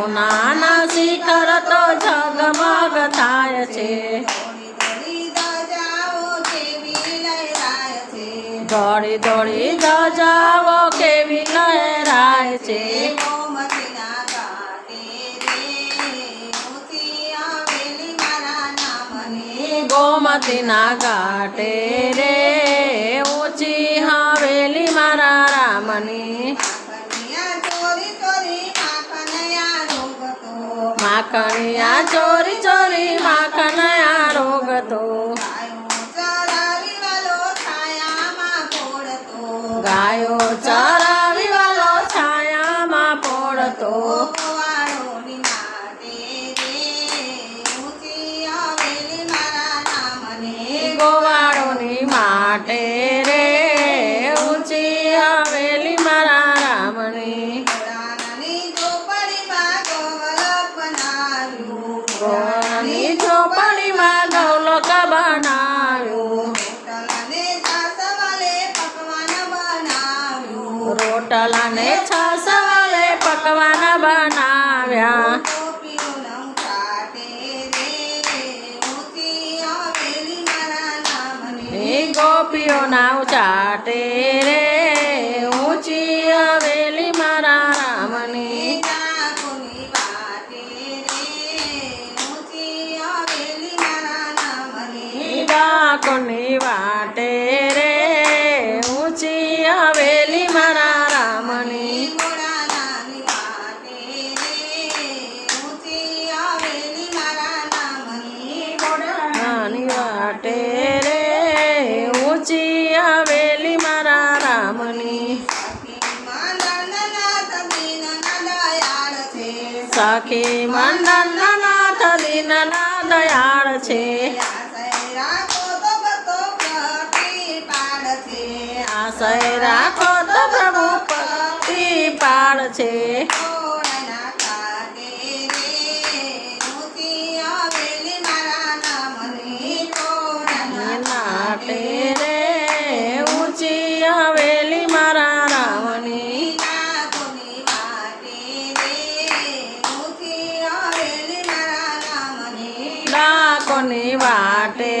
સોનાના શિખર તો ઝગમગ થાય છે થોડી થોડી ધજાઓ કેવી લહેરાય છે દોડી દોડી ધજાવો કેવી લહેરાય છે ગોમતીના ઘાટે રે ઊંચી હવેલી મારા નામની ગોમતીના ઘાટે રે ઊંચી હવેલી મારા રામની માખણિયા ચોરી ચોરી માખણયા રોગ તો ગાયો ચરાવી ગૌલોક બનાવ્યું. રોટલા ને છાસ વાલે પકવાન બનાવ્યા. એ ગોપીઓના ચાટે રે વાટે રે? ઊંચી હવેલી મારા રામની. રે? ઊંચી હવેલી મારા રામની. સખી મંડન નાથ દીનના દયાળ છે. આશય રાખો તો પ્રભુ પતિ પાડ છે. નાટે રે ઊંચી હવેલી મારા રામની. ડાકોની વાટે